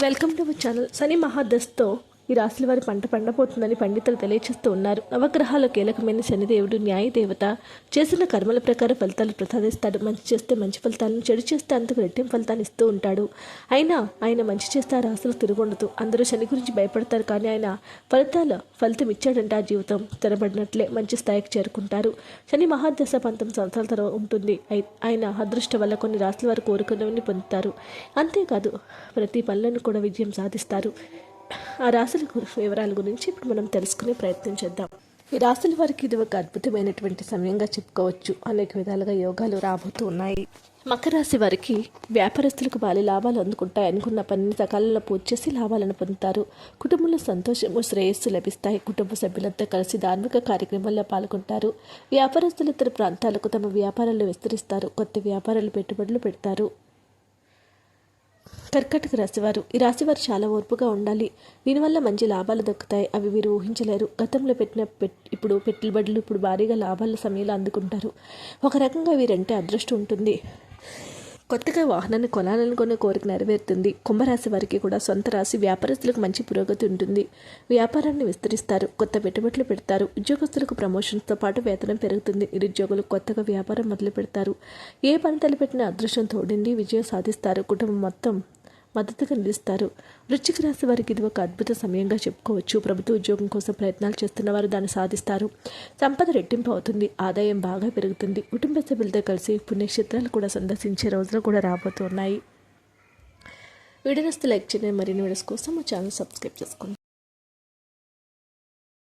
Welcome to our channel. Shani మహాదస్తో ఈ రాశుల వారి పంట పండబోతుందని పండితులు తెలియచేస్తూ ఉన్నారు. నవగ్రహాల కీలకమైన శనిదేవుడు న్యాయ దేవత చేసిన కర్మల ప్రకారం ఫలితాలు ప్రసాదిస్తాడు. మంచి చేస్తే మంచి ఫలితాలను చెడు చేస్తే అంతకు రెట్టింపు ఫలితాన్ని ఇస్తూ ఉంటాడు. అయినా ఆయన మంచి చేస్తే ఆ రాశులు తిరుగుండదు. అందరూ శని గురించి భయపడతారు కానీ ఆయన ఫలితాల ఫలితం ఇచ్చాడంటే ఆ జీవితం. తెరబడినట్లే మంచి స్థాయికి చేరుకుంటారు. శని మహాదశ పంతొమ్మిది సంవత్సరాల తర్వాత ఉంటుంది. ఆయన అదృష్టం వల్ల కొన్ని రాశుల వారు కోరుకున్నవన్నీ పొందుతారు. అంతేకాదు ప్రతి పనులను కూడా విజయం సాధిస్తారు. ఆ రాశుల వివరాల గురించి ఇప్పుడు మనం తెలుసుకునే ప్రయత్నం చేద్దాం. ఈ రాశుల వారికి ఇది ఒక అద్భుతమైనటువంటి సమయంగా చెప్పుకోవచ్చు. అనేక విధాలుగా యోగాలు రాబోతూ ఉన్నాయి. మకర రాశి వారికి వ్యాపారస్తులకు భారీ లాభాలు అందుకుంటాయి అనుకున్న పనిని సకాలంలో పూర్తి చేసి లాభాలను పొందుతారు. కుటుంబంలో సంతోషము శ్రేయస్సు లభిస్తాయి. కుటుంబ సభ్యులంతా కలిసి ధార్మిక కార్యక్రమాల్లో పాల్గొంటారు. వ్యాపారస్తులు ఇతర ప్రాంతాలకు తమ వ్యాపారాలు విస్తరిస్తారు. కొత్త వ్యాపారాలు పెట్టుబడులు పెడతారు. కర్కటక రాశివారు. ఈ రాశివారు చాలా ఓర్పుగా ఉండాలి. దీనివల్ల మంచి లాభాలు దక్కుతాయి. అవి వీరు ఊహించలేరు. గతంలో పెట్టిన పెట్ ఇప్పుడు పెట్టుబడులు ఇప్పుడు భారీగా లాభాల సమయంలో అందుకుంటారు. ఒక రకంగా వీరంటే అదృష్టం ఉంటుంది. కొత్తగా వాహనాన్ని కొనాలనుకునే కోరిక నెరవేరుతుంది. కుంభరాశి వారికి కూడా సొంత రాశి వ్యాపారస్తులకు మంచి పురోగతి ఉంటుంది. వ్యాపారాన్ని విస్తరిస్తారు. కొత్త పెట్టుబడులు పెడతారు. ఉద్యోగస్తులకు ప్రమోషన్స్తో పాటు వేతనం పెరుగుతుంది. నిరుద్యోగులు కొత్తగా వ్యాపారం మొదలు పెడతారు ఏ పని తలపెట్టిన అదృష్టం తోడిండి విజయం సాధిస్తారు. కుటుంబం మొత్తం మద్దతుగా నిలుస్తారు. వృశ్చిక రాశి వారికి ఇది ఒక అద్భుత సమయంగా చెప్పుకోవచ్చు. ప్రభుత్వ ఉద్యోగం కోసం ప్రయత్నాలు చేస్తున్న వారు దాన్ని సాధిస్తారు. సంపద రెట్టింపు అవుతుంది. ఆదాయం బాగా పెరుగుతుంది. కుటుంబ సభ్యులతో కలిసి పుణ్యక్షేత్రాలు కూడా సందర్శించే రోజులు కూడా రాబోతున్నాయి. వీడియోస్ లైక్ చేయండి. మరిన్ని వీడియోస్ కోసం మా ఛానల్ సబ్స్క్రైబ్ చేసుకోండి.